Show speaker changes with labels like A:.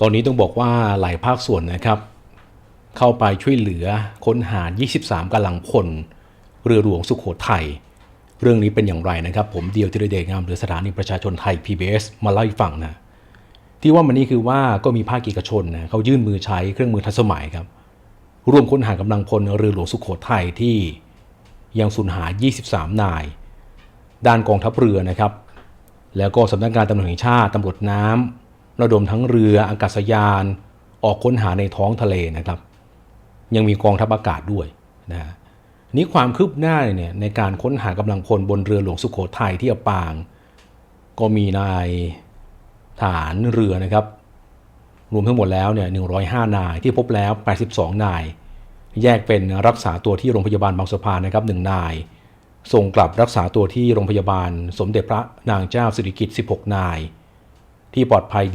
A: ตอนนี้ต้องบอกว่าหลายภาคส่วนนะครับ เข้าไปช่วยเหลือค้นหา 23กำลังพลเรือหลวงสุขโขทัยเรื่องนี้เป็นอย่างไรนะครับ ผมเดียวธีรเดชงามหรือสถานีประชาชนไทย PBS มาเล่าให้ฟังนะที่ว่ามันนี่คือว่าก็มีภาคเอกชนนะเขายื่นมือใช้เครื่องมือทันสมัยครับร่วมค้นหากำลังพลเรือหลวงสุขโขทัยที่ยังสูญหาย 23 นาย ด้านกองทัพเรือนะครับ แล้วก็สำนักงานตำรวจแห่งชาติตำรวจน้ำ ระดมทั้งเรืออากาศยาน ออกค้นหาในท้องทะเลนะครับ ยังมีกองทัพอากาศด้วยนะนี้ความคืบหน้าเนี่ยในการค้นหากำลังพลบนเรือหลวงสุโขทัยที่อับปาง ก็มีนายฐานเรือนะครับ รวมทั้งหมดแล้วเนี่ย105 นายที่พบแล้ว 82 นาย แยกเป็นรักษาตัวที่โรงพยาบาลบางสะพานนะครับ1นาย ส่งกลับรักษาตัวที่โรงพยาบาลสมเด็จพระนางเจ้าสิริกิติ์16 นาย ที่ปลอดภัยดี